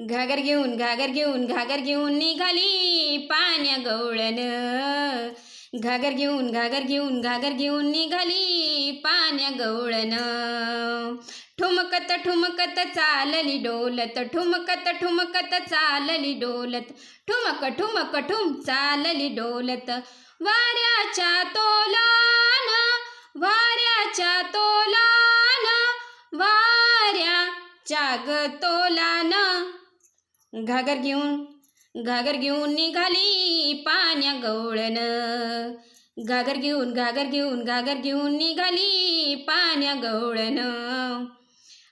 घागर घेऊन घागर घेऊन घागर घेऊन निघाली पाण्या गवळण घागर घेऊन घागर घेऊन घागर घेऊन निघाली पाण्या गवळण ठुमकत ठुमकत चालली डोलत ठुमकत ठुमकत चालली डोलत. ठुमक ठुमक ठुम चालली डोलत. वाऱ्याच्या तोलान वाऱ्याच्या तोलान वाऱ्याच्या ग तोलान. घागर घेऊन घागर घेऊन निघाली पाण्या गवळण. घागर घेऊन घागर घेऊन घागर घेऊन निघाली पाण्या गवळण.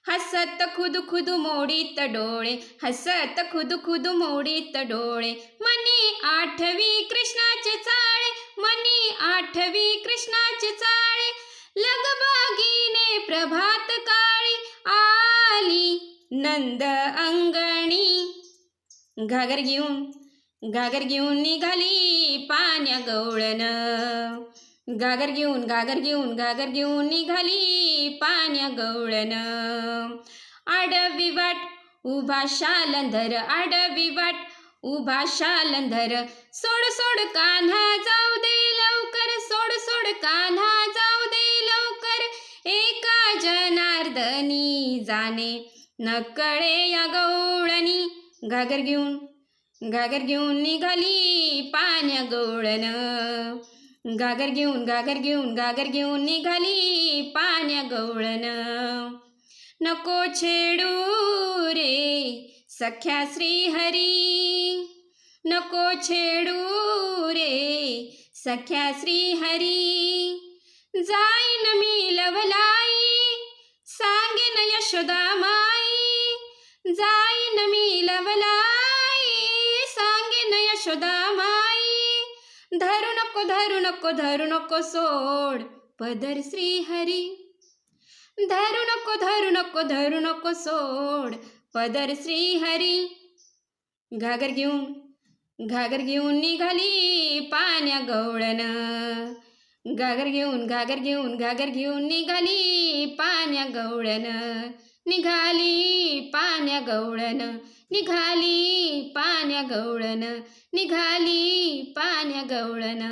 हसत खुद खुद मोडीत डोळे हसत खुद खुद मोडीत डोळे. मनी आठवी कृष्णाचे चाळे मनी आठवी कृष्णाचे चाळे. लगबागीने प्रभात काळी आली नंद अंगणी. घागर घेऊन घागर घेऊन निघाली पाण्या गवळण. घागर घेऊन घागर घेऊन घागर घेऊन निघाली पाण्या गवळण. आडवी वाट उभा शालंधर आडवी वाट उभा शालंधर. सोड सोड कान्हा जाऊ दे लवकर. सोड सोड कान्हा जाऊ दे लवकर. एका जनार्दनी जाणे नकळे या गौ घागर घेऊन घागर घेऊन निघाली पाण्या गवळण. घागर घेऊन घागर घेऊन घागर घेऊन निघाली पाण्या गवळण. नको छेडू रे सख्या श्रीहरी नको छेडू रे सख्या श्रीहरी. जाईन मी यशोदा माई धरू नको धरू नको धरू नको सोड पदर श्रीहरी. धरू नको धरू नको धरू नको सोड पदर श्रीहरी. घागर घेऊन घागर घेऊन निघाली पाण्या गवळण. घागर घेऊन घागर घेऊन घागर घेऊन निघाली पाण्या गवळण. निघाली पाण्या गवळण निघाली पाण्या गवळण निघाली पाण्या गवळण.